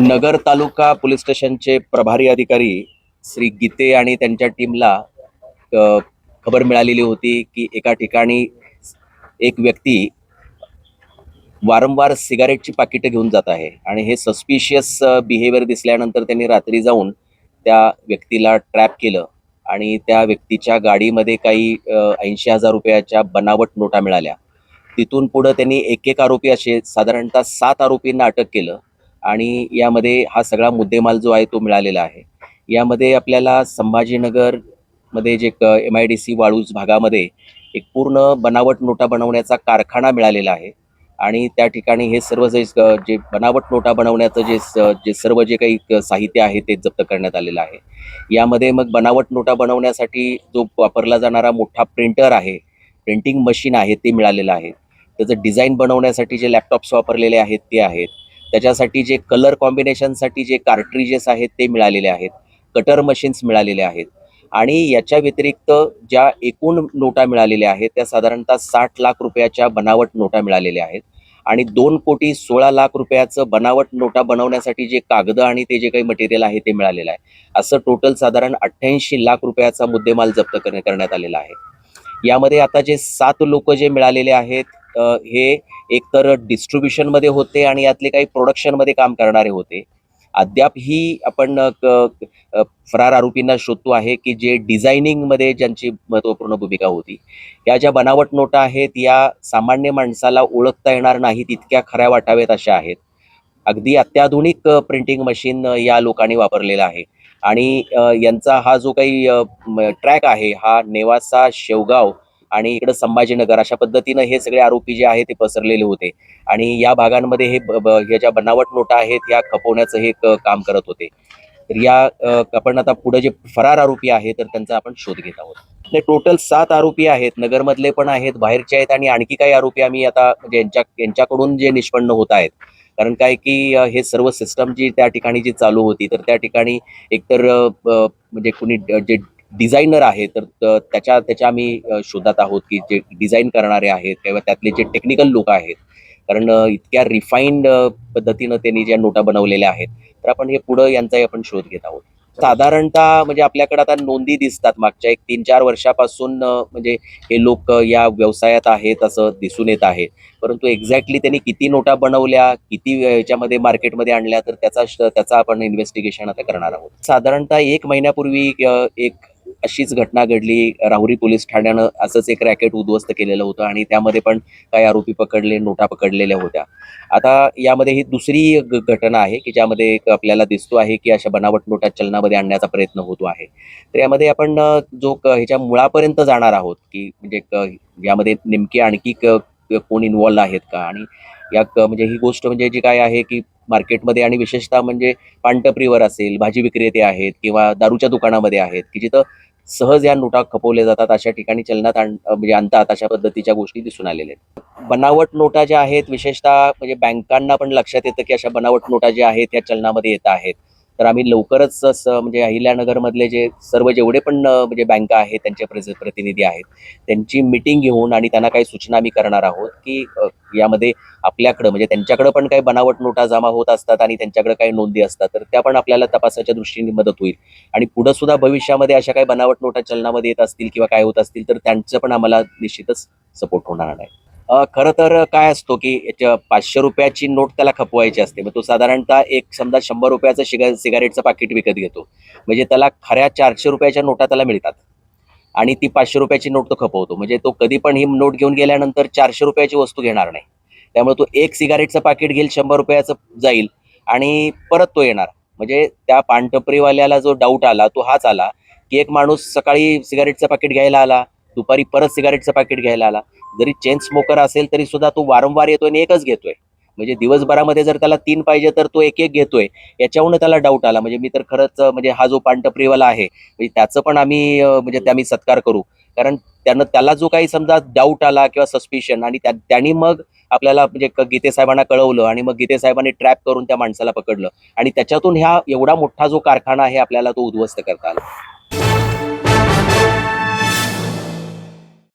नगर तालुका police स्टेशनचे प्रभारी अधिकारी श्री गीते आणि त्यांच्या टीमला खबर मिळालेली होती की एका ठिकाणी एक व्यक्ती वारंवार सिगारेटची पाकिटं घेऊन जात आहे आणि हे सस्पिशियस बिहेवियर दिसल्यानंतर त्यांनी रात्री जाऊन त्या व्यक्तीला ट्रॅप केलं आणि त्या व्यक्तीच्या गाडीमध्ये काही ऐंशी हजार रुपयाच्या बनावट नोटा मिळाल्या. तिथून पुढं त्यांनी एक एक आरोपी असे साधारणतः सात आरोपींना अटक केलं. आणि यामध्ये हा सगळा मुद्देमाल जो आहे तो मिळालेला आहे. यामध्ये आपल्याला संभाजीनगरमध्ये जे M I D C Waluj भागामध्ये एक पूर्ण बनावट नोटा बनवण्याचा कारखाना मिळालेला आहे. आणि त्या ठिकाणी हे सर्व जे जे बनावट नोटा बनवण्याचं जे जे सर्व जे काही साहित्य आहे ते जप्त करण्यात आलेलं आहे. यामध्ये मग बनावट नोटा बनवण्यासाठी जो वापरला जाणारा मोठा प्रिंटर आहे प्रिंटिंग मशीन आहे ते मिळालेलं आहे. त्याचं डिझाईन बनवण्यासाठी जे लॅपटॉप्स वापरलेले आहेत ते आहेत. त्याच्यासाठी जे कलर कॉम्बिनेशनसाठी जे कार्ट्रिजेस आहेत ते मिळालेले आहेत. कटर मशीन्स मिळालेले आहेत. आणि याच्या व्यतिरिक्त ज्या एकूण नोटा मिळालेल्या आहेत त्या साधारणतः साठ लाख रुपयाच्या बनावट नोटा मिळालेल्या आहेत. आणि दोन कोटी सोळा लाख रुपयाचं बनावट नोटा बनवण्यासाठी जे कागद आणि ते जे काही मटेरियल आहे ते मिळालेलं आहे. असं टोटल साधारण अठ्ठ्याऐंशी लाख रुपयाचा मुद्देमाल जप्त करण्यात आलेला आहे. यामध्ये आता जे सात लोक जे मिळालेले आहेत हे एकतर डिस्ट्रीब्युशनमध्ये होते आणि यातले काही प्रोडक्शनमध्ये काम करणारे होते. अद्याप ही आपण फरार आरोपींना शोधतो आहे की जे डिझायनिंगमध्ये ज्यांची महत्त्वपूर्ण भूमिका होती. या ज्या बनावट नोटा आहेत या सामान्य माणसाला ओळखता येणार नाहीत इतक्या खऱ्या वाटाव्यात अशा आहेत. अगदी अत्याधुनिक प्रिंटिंग मशीन या लोकांनी वापरलेलं आहे. आणि यांचा हा जो काही ट्रॅक आहे हा नेवासा शेवगाव आणि इकडं संभाजीनगर अशा पद्धतीनं हे सगळे आरोपी जे आहे ते पसरलेले होते. आणि या भागांमध्ये हे ह्या ज्या बनावट नोटा आहेत या खपवण्याचं हे काम करत होते. तर या आपण आता पुढे जे फरार आरोपी आहे तर त्यांचा आपण शोध घेत आहोत. टोटल सात आरोपी आहेत नगरमधले पण आहेत बाहेरचे आहेत आणि आणखी काही आरोपी आम्ही आता म्हणजे ज्यांच्या यांच्याकडून जे निष्पन्न होत आहेत कारण काय की हे सर्व सिस्टम जी त्या ठिकाणी जी चालू होती तर त्या ठिकाणी एकतर म्हणजे कुणी जे डिझायनर आहे तर त्याच्या त्याच्या आम्ही शोधात आहोत की जे डिझाईन करणारे आहेत किंवा त्यातले जे टेक्निकल लोक आहेत. कारण इतक्या रिफाईंड पद्धतीनं त्यांनी ज्या नोटा बनवलेल्या आहेत तर आपण हे पुढं यांचाही आपण शोध घेत आहोत. साधारणतः म्हणजे आपल्याकडे आता नोंदी दिसतात मागच्या एक तीन चार वर्षापासून म्हणजे हे लोक या व्यवसायात आहेत असं दिसून येत आहे. परंतु एक्झॅक्टली त्यांनी किती नोटा बनवल्या किती याच्यामध्ये मार्केटमध्ये आणल्या तर त्याचा त्याचा आपण इन्व्हेस्टिगेशन आता करणार आहोत. साधारणतः एक महिन्यापूर्वी एक अशीच घटना घडली. राहुरी पोलीस ठाण्यानं असंच एक रॅकेट उद्ध्वस्त केलेलं होतं आणि त्यामध्ये पण काही आरोपी पकडले नोटा पकडलेल्या होत्या. आता यामध्ये ही दुसरी घटना आहे की ज्यामध्ये एक आपल्याला दिसतो आहे की अशा बनावट नोटा चलनामध्ये आणण्याचा प्रयत्न होतो आहे. तर यामध्ये आपण जो ह्याच्या मुळापर्यंत जाणार आहोत की म्हणजे यामध्ये नेमके आणखी क- कोण इन्वॉल्व आहेत का? आणि या क- म्हणजे ही गोष्ट म्हणजे जी काय आहे की मार्केटमध्ये आणि विशेषतः म्हणजे पानटपरीवर असेल भाजी विक्रेते आहेत किंवा दारूच्या दुकानामध्ये आहेत की जिथं सहज या नोटा खपवल्या जातात अशा ठिकाणी चलनात आण म्हणजे आणतात अशा पद्धतीच्या गोष्टी दिसून आलेल्या आहेत. बनावट नोटा ज्या आहेत विशेषतः म्हणजे बँकांना पण लक्षात येतं की अशा बनावट नोटा ज्या आहेत या चलनामध्ये येत आहेत. तर आम्ही लवकरच असं म्हणजे अहिल्यानगरमधले जे सर्व जेवढे पण म्हणजे बँका आहेत त्यांचे प्रतिनिधी आहेत त्यांची मिटिंग घेऊन आणि त्यांना काही सूचना आम्ही करणार आहोत की यामध्ये आपल्याकडं म्हणजे त्यांच्याकडं पण काही बनावट नोटा जमा होत असतात आणि त्यांच्याकडे काही नोंदी असतात तर त्या पण आपल्याला तपासाच्या दृष्टीने मदत होईल. आणि पुढं सुद्धा भविष्यामध्ये अशा काही बनावट नोटा चलनामध्ये येत असतील किंवा काय होत असतील तर त्यांचं पण आम्हाला निश्चितच सपोर्ट होणार नाही. खरं तर काय असतो की पाचशे रुपयाची नोट त्याला खपवायची असते. मग तो साधारणतः एक समजा शंभर रुपयाचं शिगा सिगारेटचं पाकिट विकत घेतो. म्हणजे त्याला खऱ्या चारशे रुपयाच्या नोटा त्याला मिळतात. आणि ती पाचशे रुपयाची नोट तो खपवतो. म्हणजे तो कधी पण ही नोट घेऊन गेल्यानंतर चारशे रुपयाची वस्तू घेणार नाही. त्यामुळे तो एक सिगारेटचं पाकिट घेईल शंभर रुपयाचं जाईल आणि परत तो येणार. म्हणजे त्या पानटपरीवाल्याला जो डाऊट आला तो हाच आला की एक माणूस सकाळी सिगारेटचं पाकिट घ्यायला आला दुपारी परत सिगारेटचं पाकिट घ्यायला आला. जरी चेन स्मोकर असेल तरी सुद्धा तो वारंवार येतोय आणि एकच घेतोय. म्हणजे दिवसभरामध्ये जर त्याला तीन पाहिजे तर तो एक एक घेतोय. याच्यावरून त्याला डाऊट आला. म्हणजे मी तर खरंच म्हणजे हा जो पानटपरीवाला आहे म्हणजे त्याचं पण आम्ही म्हणजे त्या आम्ही सत्कार करू. कारण त्यानं त्याला जो काही समजा डाऊट आला किंवा सस्पिशन आणि त्यांनी मग आपल्याला म्हणजे गीते साहेबांना कळवलं आणि मग गीते साहेबांनी ट्रॅप करून त्या माणसाला पकडलं. आणि त्याच्यातून ह्या एवढा मोठा जो कारखाना आहे आपल्याला तो उद्ध्वस्त करता आला.